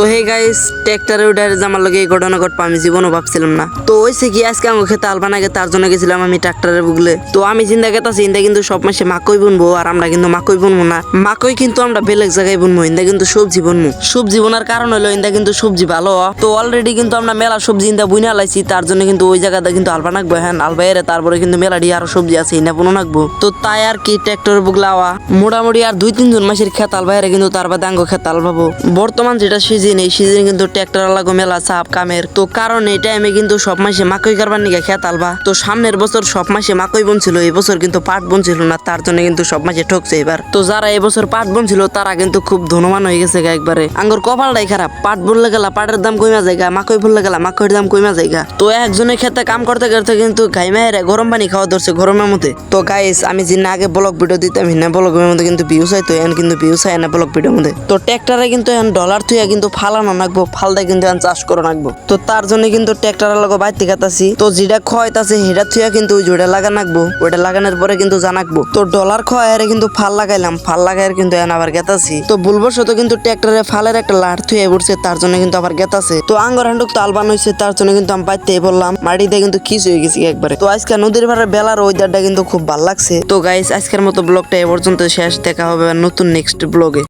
তো hey guys ট্র্যাক্টরে উঠার আমার লগে এই ঘটনা ঘটপা, আমি জীবনও ভাবছিলাম না। তো ওইসে কি, আজকে আমার খেতে আলবা নাগে তার জন্য গেছিলাম আমি ট্রাক্টরে বুগলে। তো আমি চিন্তা করতেছি ইন্দা কিন্তু সব মাসে মাকই বুনবো, আর আমরা কিন্তু মাকই বুনবো না। মাকই কিন্তু আমরা বেলেগ জায়গায় বুনবো ইন্দা কিন্তু সবজি বুনবো। সবজি বোনার কারণ হলো ইন্দা কিন্তু সবজি ভালো। তো অলরেডি কিন্তু আমরা মেলা সবজি ইন্দা বুনে লাইছি তার জন্য কিন্তু ওই জায়গাটা কিন্তু আলবা নাকবো হ্যাঁ। আলবা এরে তারপরে কিন্তু মেলাডি আরও সবজি আছে ইন্দা বুনো নাকবো তো তাই আর কি ট্রাক্টর বুগলাওয়া মোটামুটি আর দুই তিনজন মাসের খেত আলবাইরে কিন্তু তার বাদে আঙ্গ খেত আলবাবো। বর্তমান যেটা সিজন, এই সিজন কিন্তু ট্রাক্টর লাগো মেলা চাপ কামের। তো কারণ এই টাইমে কিন্তু সব মাসে মাকই কারবার খেত আলবা। তো সামনের বছর সব মাসে মাকই বনছিল, এই বছর কিন্তু পাট বনছিল না, তার জন্য কিন্তু সব মাসে ঠকছে এবার। তো যারা এবছর পাট বনছিল, তারা কিন্তু খুব ধনবান হয়ে গেছে গা একবারে। আঙ্গুর কপালটাই খারাপ, পাট বললে গেলা পাটের দাম কইমা জায়গা, মাকই বললে গেলা মাকইয়ের দাম কইমা জায়গা। তো একজনের খেতে কাম করতে করতে কিন্তু গাই মায়ের গরম পানি খাওয়া ধরছে গরমের মধ্যে। তো গাইস আমি যিনি আগে ব্লগ ভিডিও দিতাম হিনা ব্লগের মধ্যে কিন্তু ভিউস হয়, তো এখন কিন্তু ভিউস হয় না ব্লগ ভিডিওর মধ্যে। তো ট্র্যাক্টরে কিন্তু এখন ডলার থুয়া কিন্তু ফালানো নাকবো ফালদা কিন্তু এখন চাষ করে নাকবো। তো তার জন্য কিন্তু ট্র্যাক্টরের লগে বাইতে কাতাছি তো যেটা খয়তাছে হেটা থুয়া কিন্তু ওই জোড়া লাগা নাকবো। ওইটা লাগানোর পরে কিন্তু জানাকবো তো ডলার খয় কিন্তু ফাল লাগাইলাম, ফাল লাগাই কিন্তু এখন আবার গেতাছি। তো ভুলবশত কিন্তু ট্র্যাক্টরে ফালের একটা লাট থুয়ে পড়ছে, তার জন্য কিন্তু আবার গেতাছে। তো আঙ্গর হান্ডুক তো আলবান হয়েছে তার জন্য কিন্তু আমি বাইতে বললাম, মাটিতে কিন্তু খিস হয়ে গেছি একবারে। তো আজকে নদীর পাড়ের বেলার ওয়েদারটা কিন্তু খুব ভালো লাগছে। তো গাইস আজকের মতো ব্লগটা এ পর্যন্ত শেষ, দেখা হবে নতুন নেক্সট ব্লগে